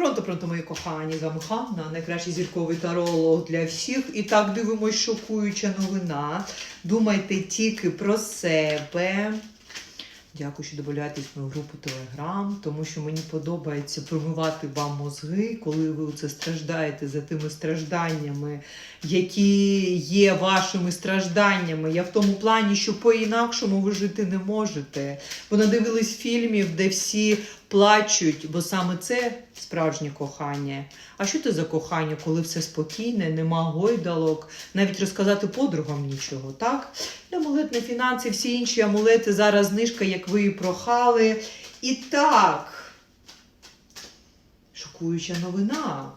Пронто, пронто, мої кохані, з вами найкращий зірковий таролог для всіх. І так дивимось шокуюча новина. Думайте тільки про себе. Дякую, що додаєтесь в мою групу Телеграм, тому що мені подобається промивати вам мозги, коли ви це страждаєте за тими стражданнями, які є вашими стражданнями. Я в тому плані, що по-інакшому ви жити не можете. Бо надивились фільмів, де всі плачуть, бо саме це справжнє кохання. А що це за кохання, коли все спокійне, нема гойдалок, навіть розказати подругам нічого, так? Амулет на фінанси, всі інші амулети, зараз знижка, як ви і прохали. І так. Шокуюча новина.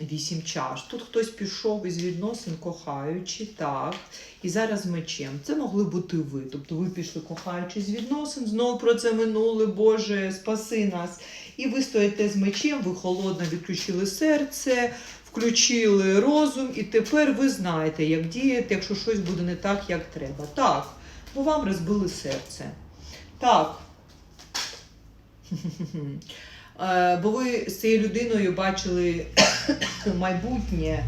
Вісім чаш. Тут хтось пішов із відносин, кохаючи, так. І зараз мечем. Це могли бути ви. Тобто ви пішли кохаючи з відносин, знову про це минули, Боже, спаси нас. І ви стоїте з мечем, ви холодно відключили серце, включили розум, і тепер ви знаєте, як діяти, якщо щось буде не так, як треба. Так, бо вам розбили серце. Так. Е, Бо ви з цією людиною бачили майбутнє.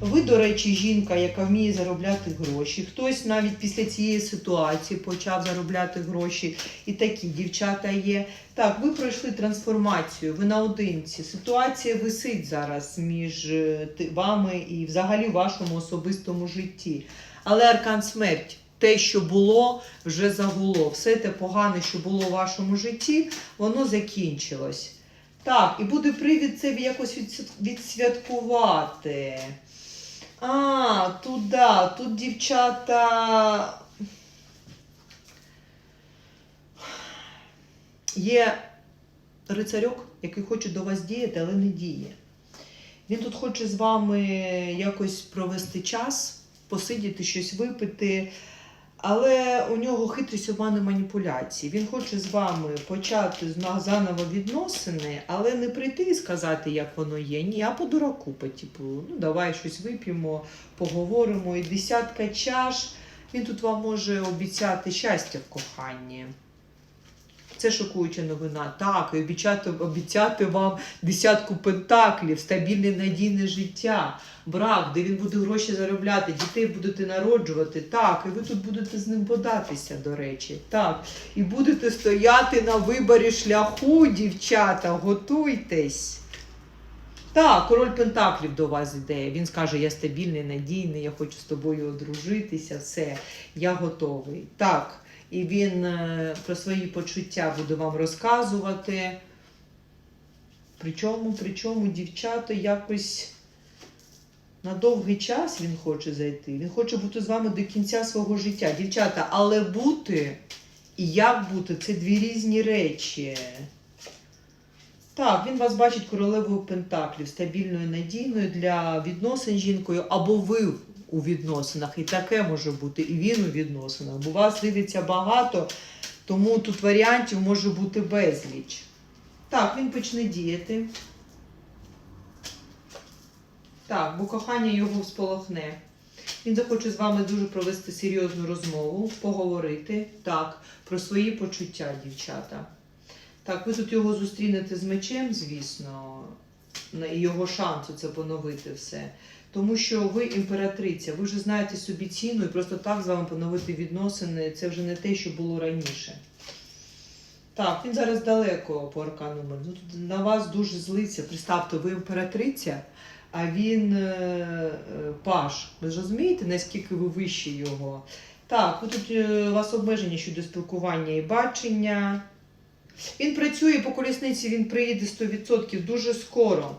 Ви, до речі, жінка, яка вміє заробляти гроші. Хтось навіть після цієї ситуації почав заробляти гроші. І такі дівчата є. Так, ви пройшли трансформацію, ви наодинці. Ситуація висить зараз між е, вами і взагалі вашому особистому житті. Але аркан смерть. Те, що було, вже загуло. Все те погане, що було в вашому житті, воно закінчилось. Так, і буде привід це якось відсвяткувати. А, тут да, тут дівчата. Є рицарьок, який хоче до вас діяти, але не діє. Він тут хоче з вами якось провести час, посидіти, щось випити. Але у нього хитрість обману маніпуляції. Він хоче з вами почати заново відносини, але не прийти і сказати, як воно є. Ні, а по дураку, по типу, ну давай щось вип'ємо, поговоримо. І десятка чаш. Він тут вам може обіцяти щастя в коханні. Це шокуюча новина. Так, і обіцяти, обіцяти вам десятку пентаклів, стабільне надійне життя, брак, де він буде гроші заробляти, дітей будете народжувати. Так, і ви тут будете з ним бодатися, до речі. Так, і будете стояти на виборі шляху, дівчата, готуйтесь. Так, король Пентаклів до вас іде. Він скаже: я стабільний, надійний, я хочу з тобою одружитися, все, я готовий. Так. І він е, про свої почуття буде вам розказувати. Причому, причому дівчата якось на довгий час він хоче зайти. Він хоче бути з вами до кінця свого життя. Дівчата, але бути і як бути це дві різні речі. Так, він вас бачить королевою Пентаклів, стабільною, надійною для відносин з жінкою, або ви у відносинах. І таке може бути, і він у відносинах. Бо вас дивиться багато, тому тут варіантів може бути безліч. Так, він почне діяти. Так, бо кохання його всполохне. Він захоче з вами дуже провести серйозну розмову, поговорити. Так, про свої почуття, дівчата. Так, ви тут його зустрінете з мечем, звісно, і його шансу це поновити все. Тому що ви імператриця, ви вже знаєте собі ціну і просто так з вами поновити відносини. Це вже не те, що було раніше. Так, він зараз далеко по аркану. Ну, на вас дуже злиться. Представте, ви імператриця, а він е, е, паш. Ви ж розумієте, наскільки ви вищі його? Так, ви тут е, у вас обмеження щодо спілкування і бачення. Він працює по колісниці, він приїде 100% дуже скоро.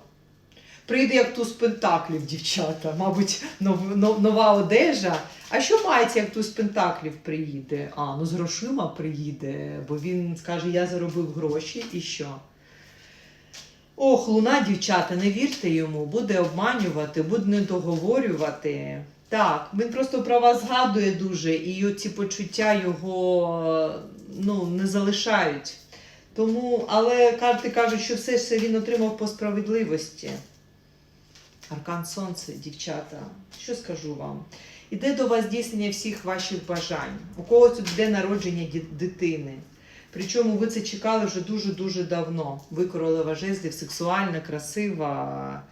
Прийде як туз пентаклів, дівчата, мабуть, нов, нов- нова одежа. А що мається, як туз пентаклів приїде? А, ну з грошима приїде, бо він скаже, я заробив гроші і що? Ох, луна, дівчата, не вірте йому, буде обманювати, буде недоговорювати. Так, він просто про вас згадує дуже, і ці почуття його ну, не залишають. Тому, але карти кажуть, що все це він отримав по справедливості. Аркан Сонце, дівчата, що скажу вам? Іде до вас здійснення всіх ваших бажань. У когось тут йде народження дитини. Причому ви це чекали вже дуже-дуже давно. Ви королева жезлів, сексуальна, красива.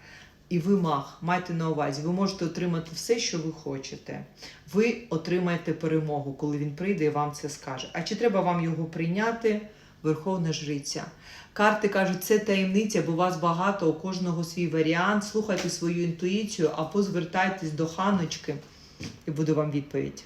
І ви маг, майте на увазі, ви можете отримати все, що ви хочете. Ви отримаєте перемогу, коли він прийде і вам це скаже. А чи треба вам його прийняти? Верховна жриця. Карти кажуть, це таємниця, бо вас багато, у кожного свій варіант. Слухайте свою інтуїцію або звертайтесь до ханочки, і буде вам відповідь.